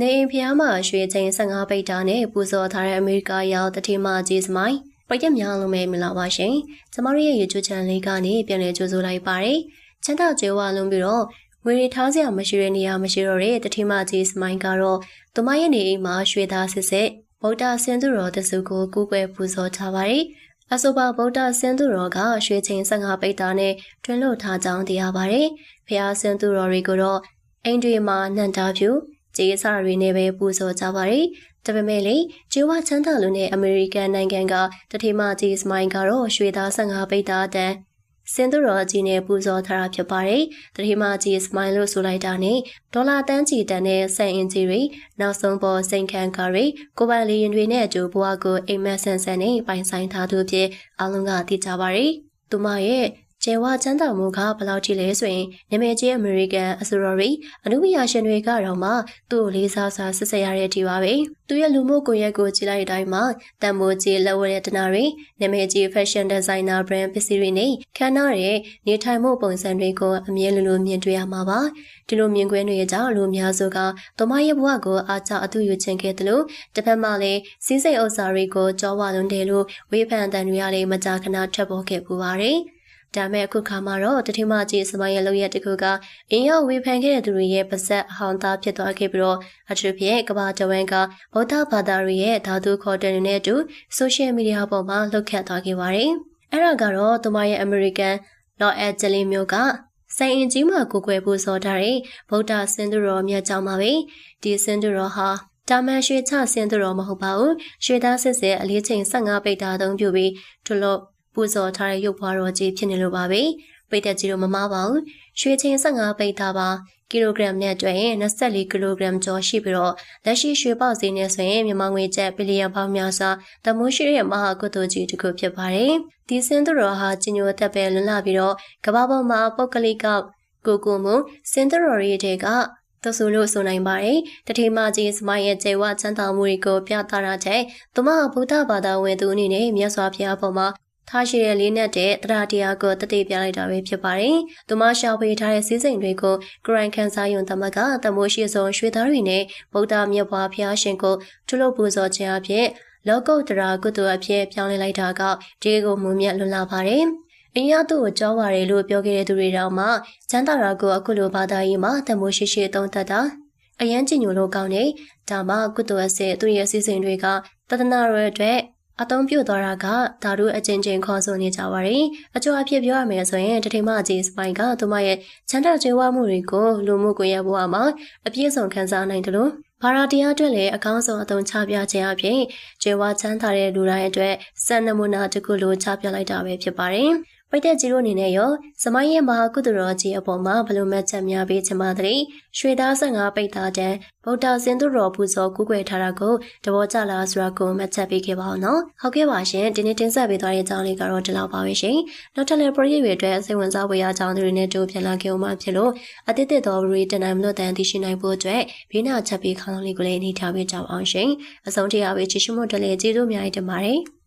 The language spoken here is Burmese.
နေအိမ်ဖျားမှာရွှေချိန်15ပိတ်တာနဲ့ပူဇော်ထားတဲ့အမေရိကရောက်တတိမကြီးစမိုင်းပရိသတ်များလုံးပဲမင်္ဂလာပါရှင်။ကျမတို့ရဲ့ YouTube channel လေးကနေပြန်လည်ကြိုဆိုလိုက်ပါရစေ။ချမ်းသာကြွယ်ဝလုံးပြီးတော့ငွေရထားစရာမရှိတဲ့နေရာမရှိတော့တဲ့တတိမကြီးစမိုင်းကတော့သူမရဲ့နေအိမ်မှာရွှေသားစစ်စစ်ဗုဒ္ဓဆင်းသူတော်တစုကိုကူးကွယ်ပူဇော်ထားပါရစေ။အဆိုပါဗုဒ္ဓဆင်းသူတော်ကရွှေချိန်15ပိတ်တာနဲ့တွင်လို့ထားကြောင်းသိရပါတယ်။ဖျားဆင်းသူတော်တွေကိုတော့အိမ်တွေမှာနှံတာဖြူ ကြေးစားတွေနဲ့ပဲပူဇော်ကြပါတယ်။ဒါပေမဲ့လေဂျီဝချမ်းသာလူနဲ့အမေရိကန်နိုင်ငံကတတိမကြီးစမိုင်းကတော့ရွှေသား15ပိတ်တာတန်စင်သူတော်ကြီးနဲ့ပူဇော်ထားတာဖြစ်ပါတယ်။တတိမကြီးစမိုင်းလို့ဆိုလိုက်တာနဲ့ဒေါ်လာတန်းချီတန်တဲ့ဆန်အင်ဂျီတွေနောက်ဆုံးပေါ်စိန်ခံကားတွေကိုပိုင်လီရင်တွေနဲ့အတူဘွားကိုအိမ်မက်ဆန်ဆန်နဲ့ပိုင်ဆိုင်ထားသူဖြစ်အလုံးကသိကြပါတယ်။သူမရဲ့ ကျဲဝချမ်းသာမှုကဘယ်လောက်ကြီးလဲဆိုရင်နာမည်ကြီးအမေရိကန်အဆိုတော်ရီအနုပညာရှင်တွေကတော့မှသူ့ကိုလေးစားစွာဆက်ဆက်ရတဲ့အထိပါပဲသူရဲ့လူမှုကွန်ရက်ကိုကြည့်လိုက်တိုင်းမှာတန်မိုးကြီးလက်ဝဲတဲ့တနာတွေနာမည်ကြီး fashion designer brand ပစ္စည်းတွေနဲ့ခန်းနာတဲ့နေထိုင်မှုပုံစံတွေကိုအမြဲလိုလိုမြင်တွေ့ရမှာပါဒီလိုမြင်ကွင်းတွေကြောင့်လူများစုကတမရဲ့ဘဝကိုအားကျအတူယူခြင်းခဲ့တယ်လို့တစ်ဖက်မှာလည်းစီးစိမ်ဥစ္စာတွေကိုကြောဝလွန်တယ်လို့ဝေဖန်တန်တွေရလည်းမကြာခဏထွက်ပေါ်ခဲ့ပူပါတယ် ဒါမဲ့အခုခါမှာတော့တတိမကြီးစမိုင်းရဲ့လုပ်ရက်တစ်ခုကအင်းရောက်ဝေဖန်ခဲ့တဲ့သူတွေရဲ့ပါဇက်အဟောင်းသားဖြစ်သွားခဲ့ပြီးတော့အထူးဖြင့်ကဘာတဝန်းကဗုဒ္ဓဘာသာတွေရဲ့ဓာတုခေါ်တဲ့နဲ့အတူဆိုရှယ်မီဒီယာပေါ်မှာလှုပ်ခတ်သွားခဲ့ပါတယ်။အဲ့ဒါကတော့သူမရဲ့ American Los Angeles မြို့ကစိုင်အင်ကြီးမှာကိုကွယ်ဖို့စောထားတဲ့ဗုဒ္ဓစင်သူတော်မြတ်ကြောင့်ပါပဲ။ဒီစင်သူတော်ဟာတာမန်ရွှေချစင်သူတော်မဟုတ်ပါဘူး။ရွှေသားစစ်စစ်အလေးချိန်15ပိတ်တာသုံးပြုပြီးသူလို့ ပူဇော်ထားတဲ့ရုပ်ဘွားတော်ကြီးဖြစ်နေလို့ပါပဲပိတ်သက်ကြီးတော့မမပါဘူးရွှေချင်း15ပိတ်သားပါကီလိုဂရမ်နဲ့တွက်ရင်24ကီလိုဂရမ်ကျော်ရှိပြီးတော့လက်ရှိရွှေပေါက်ဈေးနဲ့ဆိုရင်မြန်မာငွေကျပ်ဘီလီယံပေါင်းများစွာတမိုးရှိတဲ့မဟာကုသိုလ်ကြီးတစ်ခုဖြစ်ပါတယ်ဒီစင်သူတော်ဟာကြီးညိုသက်ပဲလွန်လာပြီးတော့ကမ္ဘာပေါ်မှာပုတ်ကလိကကိုကိုမူစင်သူတော်ရဲ့တဲ့ကသဆိုလို့ဆိုနိုင်ပါတယ်။တတိမကြီးစမိုင်းရဲ့ကျေဝချမ်းသာမှုတွေကိုပြသတာတဲ့သူမဗုဒ္ဓဘာသာဝင်သူအနေနဲ့မြတ်စွာဘုရားပေါ်မှာ ထားရှိတဲ့လေးနဲ့တဲ့တရားတရားကိုတတိပြလိုက်တာပဲဖြစ်ပါတယ်။သူမရှောက်ပေးထားတဲ့စည်းစိမ်တွေကိုဂရိုင်းခန်းစားယုံသမကတမိုးရှိဆုံးရွှေသားတွေနဲ့ဗုဒ္ဓမြတ်ဘွားဖျားရှင်ကိုထုလို့ပူဇော်ခြင်းအဖြစ်လောကုတ္တရာကုသိုလ်အဖြစ်ပြောင်းလဲလိုက်တာကဒီကိုမူမြတ်လွန်လာပါတယ်။အင်းရသူ့ကိုကြောပါရလို့ပြောခဲ့တဲ့သူတွေတောင်မှချမ်းသာရာကိုအခုလိုဘာသာရေးမှာတမိုးရှိရှိသုံးသပ်တာအရန်ကြည်ညိုလို့ကောင်းနေဒါမှကုသိုလ်အစစ်သူရဲ့စီစဉ်တွေကတဒနာရဲ့အတွက် အသုံးပြုသွားတာကဓာတုအချင်းချင်းခေါ်ဆိုနေကြပါတယ်။အကျိုးအဖြစ်ပြောရမယ်ဆိုရင်တတိမကြီးစပိုင်ကသူမရဲ့ချမ်းသာကြွယ်ဝမှုတွေကိုလူမှုကွန်ရက်ဘဝမှာအပြည့်စုံခံစားနိုင်တယ်လို့ဘာရာတရားအတွက်လည်းအကောင်းဆုံးအသုံးချပြခြင်းအပြင်ကျေဝချမ်းသာတဲ့လူတိုင်းအတွက်စံနမူနာတစ်ခုလိုချပြလိုက်တာပဲဖြစ်ပါတယ်။ ပိတ်တဲ့ကြီးတို့အနေနဲ့ရောစမိုင်းရဲ့မဟာကုသိုလ်တော်ကြီးအပေါ်မှာဘလို့မှတ်ချက်များပေးချင်ပါသလဲရွှေသား15ပိတ်သားတန်းဗုဒ္ဓစင်သူတော်ပူဇော်ကူးကွယ်ထားတာကိုတဘောကြလားဆိုတာကိုမှတ်ချက်ပေးခဲ့ပါအောင်နော်ဟုတ်ကဲ့ပါရှင်ဒီနေ့တင်ဆက်ပေးသွားတဲ့အကြောင်းလေးကတော့ဒီလောက်ပါပဲရှင်နောက်ထပ်လည်းပရိသတ်တွေအတွက်စိတ်ဝင်စားဖွယ်ရာအကြောင်းတွေနဲ့တို့ပြန်လာခဲ့ဦးမှာဖြစ်လို့အတိတ်တော်ရီတနိုင်မလို့တန်သိရှိနိုင်ဖို့အတွက်ဘေးနာချက်ပေးခေါင်းလေးကိုလည်းနေထားပေးကြအောင်ရှင်အဆုံးထိအားပေးချစ်ရှိမှုတလည်းကျေးဇူးများတင်ပါတယ်